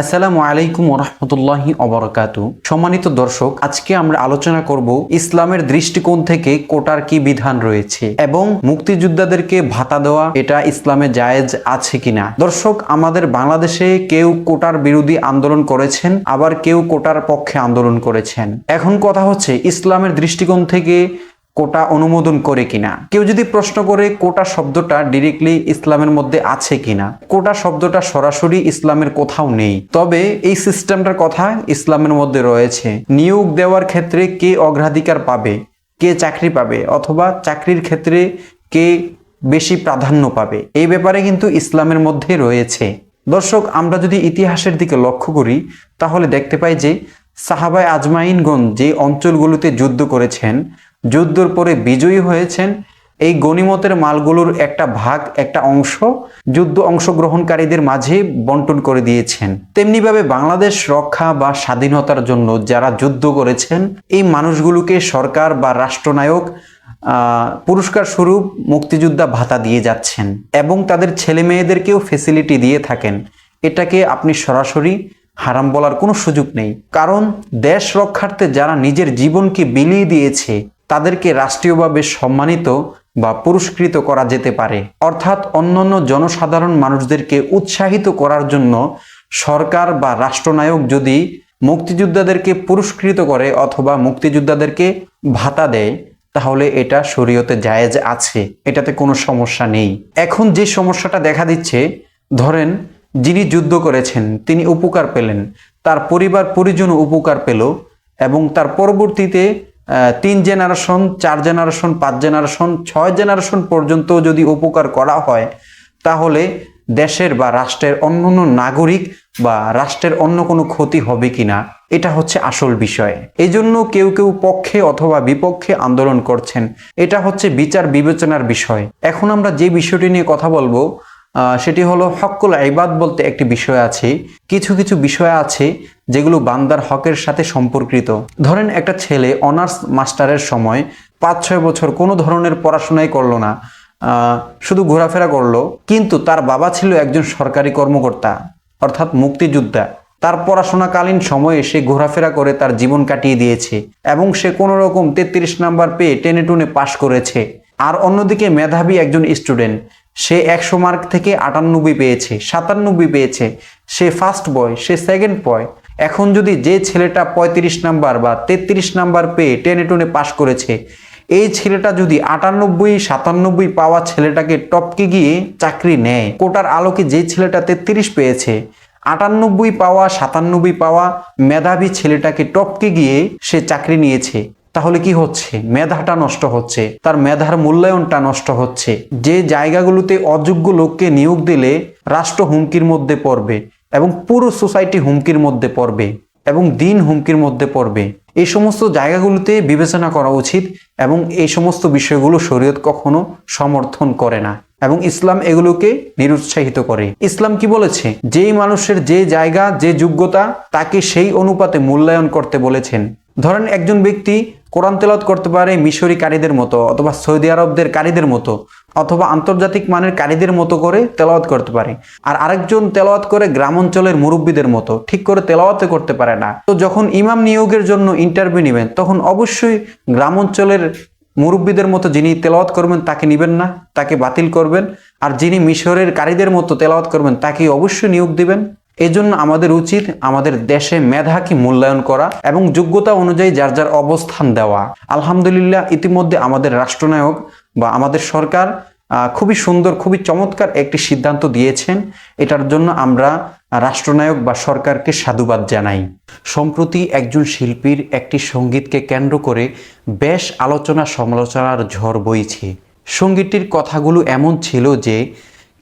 আসসালামু আলাইকুম রহমতুল্লাহি অবরকাতু সম্মানিত দর্শক, আজকে আমরা আলোচনা করব ইসলামের দৃষ্টিকোণ থেকে কোটার কি বিধান রয়েছে এবং মুক্তিযোদ্ধাদেরকে ভাতা দেওয়া এটা ইসলামে জায়েজ আছে কিনা। দর্শক, আমাদের বাংলাদেশে কেউ কোটার বিরোধী আন্দোলন করেছেন, আবার কেউ কোটার পক্ষে আন্দোলন করেছেন। এখন কথা হচ্ছে, ইসলামের দৃষ্টিকোণ থেকে কোটা অনুমোদন করে কিনা? কেউ যদি প্রশ্ন করে কোটা শব্দটা ডিরেক্টলি ইসলামের মধ্যে আছে কিনা? কোটা শব্দটা সরাসরি ইসলামের কোথাও নেই। তবে এই সিস্টেমটার কথা ইসলামের মধ্যে রয়েছে। নিয়োগ দেওয়ার ক্ষেত্রে কে অগ্রাধিকার পাবে? কে চাকরি পাবে? অথবা চাকরির ক্ষেত্রে কে বেশি প্রাধান্য পাবে? এই ব্যাপারে কিন্তু ইসলামের মধ্যে রয়েছে। দর্শক, আমরা যদি ইতিহাসের দিকে লক্ষ্য করি, তাহলে দেখতে পাই যে সাহাবায় আজমাইনগণ যে অঞ্চলগুলোতে যুদ্ধ করেছেন যুদ্ধর পরে বিজয়ী হয়েছেন। এই গনিমতের মালগুলোর একটা ভাগ, একটা অংশ যুদ্ধ অংশগ্রহণকারীদের মাঝে বন্টন করে দিয়েছেন। তেমনিভাবে বাংলাদেশ রক্ষা বা স্বাধীনতার জন্য যারা যুদ্ধ করেছেন, এই মানুষগুলোকে সরকার বা রাষ্ট্রনায়ক পুরস্কার স্বরূপ মুক্তিযোদ্ধা ভাতা দিয়ে যাচ্ছেন এবং তাদের ছেলে মেয়েদেরকেও ফেসিলিটি দিয়ে থাকেন। এটাকে আপনি সরাসরি হারাম বলার কোনো সুযোগ নেই। কারণ দেশ রক্ষার্থে যারা নিজের জীবনকে বিলিয়ে দিয়েছে তাদেরকে রাষ্ট্রীয়ভাবে সম্মানিত বা পুরস্কৃত করা যেতে পারে। অর্থাৎ অন্যান্য জনসাধারণ মানুষদেরকে উৎসাহিত করার জন্য সরকার বা রাষ্ট্রনায়ক যদি মুক্তিযোদ্ধাদেরকে পুরস্কৃত করে অথবা মুক্তিযোদ্ধাদেরকে ভাতা দেয়, তাহলে এটা শরীয়তে জায়েজ আছে। এটাতে কোনো সমস্যা নেই। এখন যে সমস্যাটা দেখা দিচ্ছে, ধরেন যিনি যুদ্ধ করেছেন, তিনি উপকার পেলেন, তার পরিবার পরিজন উপকার পেল এবং তার পরবর্তীতে তিন জেনারেশন চার জেনারেশন পাঁচ জেনারেশন ছয় জেনারেশন পর্যন্ত যদি উপকার করা হয়, তাহলে দেশের বা রাষ্ট্রের অন্য অন্য নাগরিক বা রাষ্ট্রের অন্য কোনো ক্ষতি হবে কিনা, এটা হচ্ছে আসল বিষয়। এই জন্য কেউ কেউ পক্ষে অথবা বিপক্ষে আন্দোলন করছেন, এটা হচ্ছে বিচার বিবেচনার বিষয়। এখন আমরা যে বিষয়টি নিয়ে কথা বলব সেটি হলো হকুল ইবাদ বলতে একটি বিষয় আছে। কিছু কিছু বিষয় আছে যেগুলো বান্দার হকের সাথে সম্পর্কিত। ধরেন একটা ছেলে অনার্স মাস্টারের সময় পাঁচ, ছয় বছর কোনো ধরনের পড়াশোনাই করল না। শুধু ঘোরাফেরা করল, কিন্তু তার বাবা ছিল একজন সরকারি কর্মকর্তা, অর্থাৎ মুক্তিযোদ্ধা। তার পড়াশোনাকালীন সময়ে সে ঘোরাফেরা করে তার জীবন কাটিয়ে দিয়েছে এবং সে কোনো রকম তেত্রিশ নাম্বার পেয়ে টেনে টুনে পাশ করেছে। আর অন্যদিকে মেধাবী একজন স্টুডেন্ট সে একশো মার্ক থেকে আটানব্বই পেয়েছে, সাতানব্বই পেয়েছে। সে ফার্স্ট বয় সে সেকেন্ড বয় এখন যদি যে ছেলেটা পঁয়ত্রিশ নাম্বার বা তেত্রিশ নাম্বার পেয়ে টেনে টুনে পাশ করেছে, এই ছেলেটা যদি আটানব্বই, সাতানব্বই পাওয়া ছেলেটাকে টপকে গিয়ে চাকরি নেয়, কোটার আলোকে যে ছেলেটা তেত্রিশ পেয়েছে, আটানব্বই পাওয়া, সাতানব্বই পাওয়া মেধাবী ছেলেটাকে টপকে গিয়ে সে চাকরি নিয়েছে। তাহলে কি হচ্ছে? মেধাটা নষ্ট হচ্ছে, তার মেধার মূল্যায়নটা নষ্ট হচ্ছে। যে জায়গাগুলোতে অযোগ্য লোককে নিয়োগ দিলে রাষ্ট্র হুমকির মধ্যে পড়বে এবং পুরো সোসাইটি হুমকির মধ্যে পড়বে এবং দিন হুমকির মধ্যে পড়বে। এই সমস্ত জায়গাগুলোতে বিবেচনা করা উচিত এবং এই সমস্ত বিষয়গুলো শরীয়ত কখনো সমর্থন করে না এবং ইসলাম এগুলোকে নিরুৎসাহিত করে। ইসলাম কি বলেছে? যেই মানুষের যে জায়গা, যে যোগ্যতা, তাকে সেই অনুপাতে মূল্যায়ন করতে বলেছেন। ধরেন একজন ব্যক্তি কোরআন তেলাওয়াত করতে পারে মিশরি কারীদের মতো অথবা সৌদি আরবদের কারীদের মতো অথবা আন্তর্জাতিক মানের কারীদের মতো করে তেলাওয়াত করতে পারে। আর আরেকজন তেলাওয়াত করে গ্রাম অঞ্চলের মুরব্বীদের মতো, ঠিক করে তেলাওয়াতে করতে পারে না। তো যখন ইমাম নিয়োগের জন্য ইন্টারভিউ নেবেন, তখন অবশ্যই গ্রাম অঞ্চলের মুরব্বীদের মতো যিনি তেলাওয়াত করবেন, তাকে নিবেন না, তাকে বাতিল করবেন। আর যিনি মিশরের কারীদের মতো তেলাওয়াত করবেন তাকে অবশ্যই নিয়োগ দিবেন। এজন্য আমাদের উচিত আমাদের দেশে মেধাকে মূল্যায়ন করা এবং যোগ্যতা অনুযায়ী যার যার অবস্থান দেওয়া। আলহামদুলিল্লাহ, ইতিমধ্যে আমাদের রাষ্ট্রনায়ক বা আমাদের সরকার খুবই সুন্দর, খুবই চমৎকার একটি সিদ্ধান্ত দিয়েছেন। এটার জন্য আমরা রাষ্ট্রনায়ক বা সরকারকে সাধুবাদ জানাই। সম্প্রতি একজন শিল্পীর একটি সঙ্গীতকে কেন্দ্র করে বেশ আলোচনা সমালোচনার ঝড় বইছে। সঙ্গীতটির কথাগুলো এমন ছিল যে,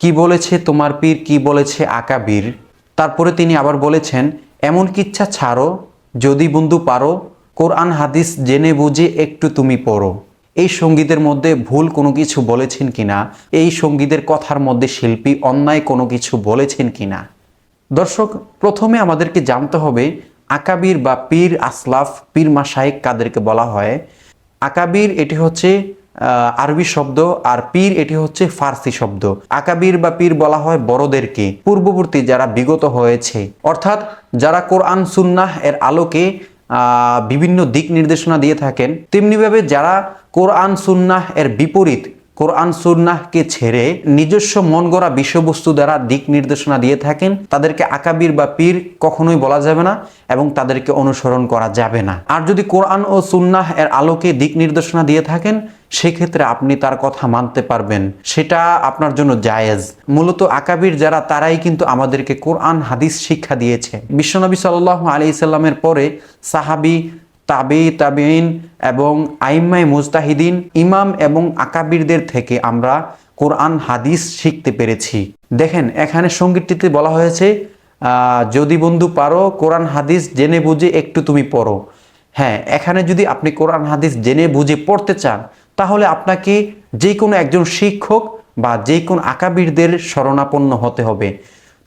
কি বলেছে তোমার পীর? কি বলেছে আকাবীর? তারপরে তিনি আবার বলেছেন, এমন কিচ্ছা ছাড়ো, যদি বন্ধু পারো, কোরআন হাদিস জেনে বুঝে একটু তুমি পড়ো। এই সঙ্গীতের মধ্যে ভুল কোনো কিছু বলেছেন কিনা? এই সঙ্গীতের কথার মধ্যে শিল্পী অন্যায় কোনো কিছু বলেছেন কিনা? দর্শক, প্রথমে আমাদেরকে জানতে হবে, আকাবির বা পীর আসলাফ, পীর মাসায়েক কাদেরকে বলা হয়? আকাবির এটি হচ্ছে আরবি শব্দ আর পীর এটি হচ্ছে ফার্সি শব্দ। আকাবির বা পীর বলা হয় বড়দেরকে, পূর্ববর্তী যারা বিগত হয়েছে। অর্থাৎ যারা কোরআন, সুন্নাহ এর আলোকে বিভিন্ন দিক নির্দেশনা দিয়ে থাকেন, তেমনিভাবে যারা কোরআন, সুন্নাহ এর বিপরীত কোরআন সুন্নাহকে ছেড়ে নিজস্ব মন গড়া বিষয়বস্তু দ্বারা দিক নির্দেশনা দিয়ে থাকেন, তাদেরকে আকাবির বা পীর কখনোই বলা যাবে না এবং তাদেরকে অনুসরণ করা যাবে না। আর যদি কোরআন ও সুন্নাহ এর আলোকে দিক নির্দেশনা দিয়ে থাকেন, সেক্ষেত্রে আপনি তার কথা মানতে পারবেন। সেটা আপনার জন্য জায়েজ। মূলত আকাবির যারা, তারাই কিন্তু আমাদেরকে কোরআন, হাদিস শিক্ষা দিয়েছে। বিশ্বনবী সাল্লাহ আলি সাল্লামের পরে সাহাবি তাবি তাবিন এবং আইম্মাই মুজতাহিদিন, ইমাম এবং আকাবিরদের থেকে আমরা কোরআন, হাদিস শিখতে পেরেছি। দেখেন, এখানে সঙ্গীতটিতে বলা হয়েছে যদি বন্ধু পারো কোরআন, হাদিস জেনে বুঝে একটু তুমি পড়ো। হ্যাঁ এখানে যদি আপনি কোরআন, হাদিস জেনে বুঝে পড়তে চান, তাহলে আপনাকে যে কোনো একজন শিক্ষক বা যে কোনো আকাবিরদের শরণাপন্ন হতে হবে।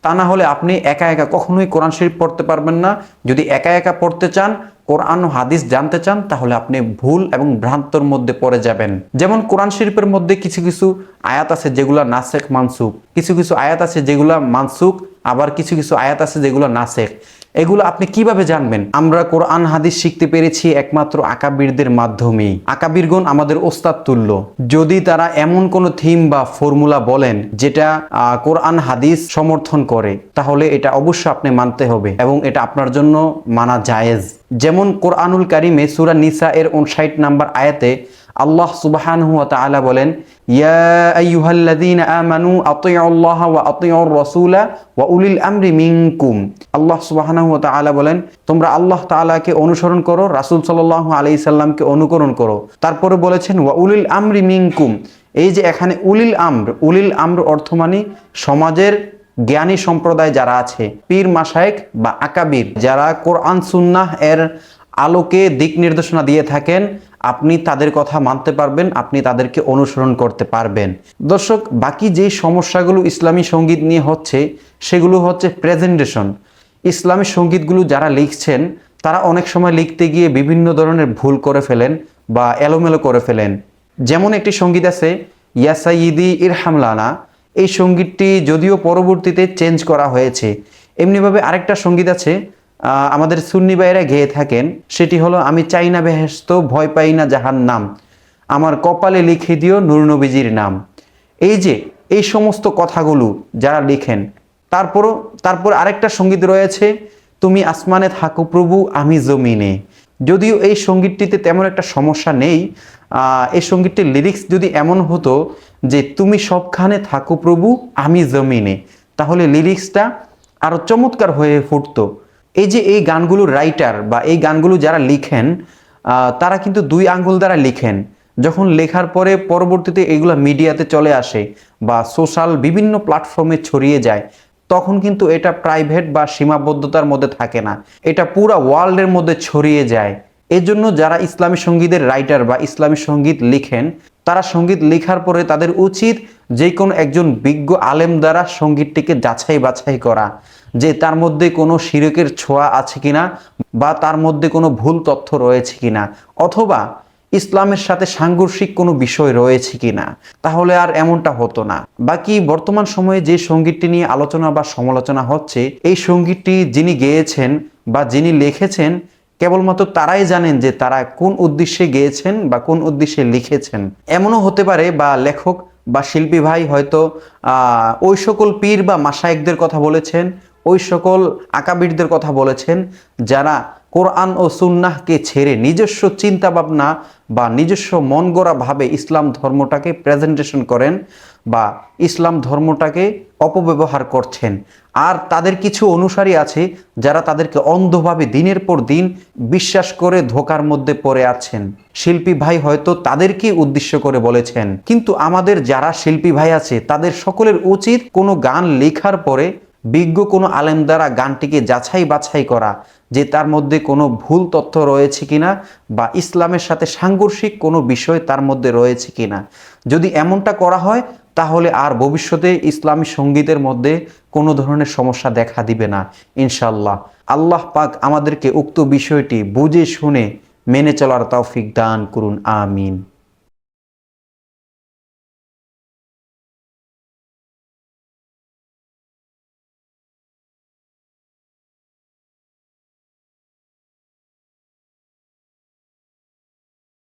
তা না হলে আপনি একা একা কখনোই কোরআন শরীফ পড়তে পারবেন না। যদি একা একা পড়তে চান, কোরআন হাদিস জানতে চান, তাহলে আপনি ভুল এবং ভ্রান্তর মধ্যে পড়ে যাবেন। যেমন কোরআন শরীফের মধ্যে কিছু কিছু আয়াত আছে যেগুলা নাসেক মানসুক কিছু কিছু আয়াত আছে যেগুলা মানসুক আবার কিছু কিছু আয়াত আছে যেগুলো নাসেক এগুলো আপনি কীভাবে জানবেন? আমরা কোরআন, হাদিস শিখতে পেরেছি একমাত্র আকাবিরদের মাধ্যমেই। আকাবিরগণ আমাদের ওস্তাদ তুল্য। যদি তারা এমন কোনো থিম বা ফর্মুলা বলেন যেটা কোরআন, হাদিস সমর্থন করে, তাহলে এটা অবশ্যই আপনি মানতে হবে এবং এটা আপনার জন্য মানা জায়েজ। যেমন কোরআনুল কারিমে সুরা নিসা এর উনষাট নাম্বার আয়াতে আল্লাহ সুবহানাহু তাআলা বলেন, ইয়া আইয়ুহাল্লাযীনা আমানু আতিউল্লাহ ওয়া আতিউর রাসূলা ওয়া উলিল আমরি মিনকুম। আল্লাহ সুবহানাহু ওয়া তাআলা বলেন, তোমরা আল্লাহ তাআলাকে অনুসরণ করো, রাসূল সাল্লাল্লাহু আলাইহি সাল্লামকে অনুকরণ করো। তারপরে বলেছেন, ওয়া উলিল আমরি মিনকুম। এই যে এখানে উলিল আমর উলিল আমর অর্থ মানে সমাজের জ্ঞানী সম্প্রদায় যারা আছে, পীর মাসায়েক বা আকাবির, যারা কোরআন, সুন্নাহ এর আলোকে দিক নির্দেশনা দিয়ে থাকেন আপনি তাদের কথা মানতে পারবেন, আপনি তাদেরকে অনুসরণ করতে পারবেন। দর্শক, বাকি যে সমস্যাগুলো ইসলামী সংগীত নিয়ে হচ্ছে, সেগুলো হচ্ছে প্রেজেন্টেশন ইসলামী সঙ্গীতগুলো যারা লিখছেন, তারা অনেক সময় লিখতে গিয়ে বিভিন্ন ধরনের ভুল করে ফেলেন বা এলোমেলো করে ফেলেন। যেমন একটি সংগীত আছে ইয়াসাইদি ইরহামলানা এই সঙ্গীতটি যদিও পরবর্তীতে চেঞ্জ করা হয়েছে, এমনিভাবে আরেকটা সংগীত আছে আমাদের সুন্নি ভাইয়েরা গেয়ে থাকেন, সেটি হলো, আমি চাই না বেহেস্ত ভয় পাই না জাহান নাম আমার কপালে লিখে দিও নূরনবীজির নাম। এই যে, এই সমস্ত কথাগুলো যারা লিখেন, তারপরও, তারপর আরেকটা সংগীত রয়েছে, তুমি আসমানে থাকো প্রভু, আমি জমিনে। যদিও এই সঙ্গীতটিতে তেমন একটা সমস্যা নেই এই সঙ্গীতটির লিরিক্স যদি এমন হতো যে, তুমি সবখানে থাকো প্রভু, আমি জমিনে, তাহলে লিরিক্সটা আরও চমৎকার হয়ে ফুটতো। এই যে এই গানগুলোর রাইটার বা এই গানগুলো যারা লিখেন তারা কিন্তু দুই আঙ্গুল দ্বারা লিখেন। যখন লেখার পরে পরবর্তীতে এগুলো মিডিয়াতে চলে আসে বা সোশ্যাল বিভিন্ন প্ল্যাটফর্মে ছড়িয়ে যায়, তখন কিন্তু এটা প্রাইভেট বা সীমাবদ্ধতার মধ্যে থাকে না। এটা পুরো ওয়ার্ল্ডের মধ্যে ছড়িয়ে যায়। এজন্য যারা ইসলামী সঙ্গীতের রাইটার বা ইসলামী সংগীত লিখেন, তারা সংগীত লেখার পরে তাদের উচিত যে কোনো একজন বিজ্ঞ আলেম দ্বারা সঙ্গীতটিকে যাচাই বাছাই করা। যে তার মধ্যে কোনো শিরকের ছোঁয়া আছে কিনা বা তার মধ্যে কোনো ভুল তথ্য রয়েছে কিনা, অথবা ইসলামের সাথে সাংঘর্ষিক কোনো বিষয় রয়েছে কিনা, তাহলে আর এমনটা হতো না। বাকি বর্তমান সময়ে যে সঙ্গীতটি নিয়ে আলোচনা বা সমালোচনা হচ্ছে, এই সঙ্গীতটি যিনি গেয়েছেন বা যিনি লিখেছেন, কেবলমাত্র তারাই জানেন যে তারা কোন উদ্দেশ্যে গেয়েছেন বা কোন উদ্দেশ্যে লিখেছেন। এমনও হতে পারে বা লেখক বা শিল্পী ভাই হয়তো ওই সকল পীর বা মাসায়েকদের কথা বলেছেন ওই সকল আকাবিরদের কথা বলেছেন যারা কোরআন ও সুন্নাহকে ছেড়ে নিজস্ব চিন্তা ভাবনা বা নিজস্ব মন ভাবে ইসলাম ধর্মটাকে প্রেজেন্টেশন করেন বা ইসলাম ধর্মটাকে অপব্যবহার করছেন। আর তাদের কিছু অনুসারী আছে যারা তাদেরকে অন্ধভাবে দিনের পর দিন বিশ্বাস করে ধোকার মধ্যে পড়ে আছেন। শিল্পী ভাই হয়তো তাদেরকে উদ্দেশ্য করে বলেছেন, কিন্তু আমাদের যারা শিল্পী ভাই আছে, তাদের সকলের উচিত কোনো গান লেখার পরে বিজ্ঞ কোনো আলেম দ্বারা গানটিকে যাচাই বাছাই করা যে তার মধ্যে কোনো ভুল তথ্য রয়েছে কিনা বা ইসলামের সাথে সাংঘর্ষিক কোনো বিষয় তার মধ্যে রয়েছে কিনা। যদি এমনটা করা হয়, তাহলে আর ভবিষ্যতে ইসলামী সঙ্গীতের মধ্যে কোনো ধরনের সমস্যা দেখা দিবে না ইনশাল্লাহ আল্লাহ পাক আমাদেরকে উক্ত বিষয়টি বুঝে শুনে মেনে চলার তৌফিক দান করুন, আমিন।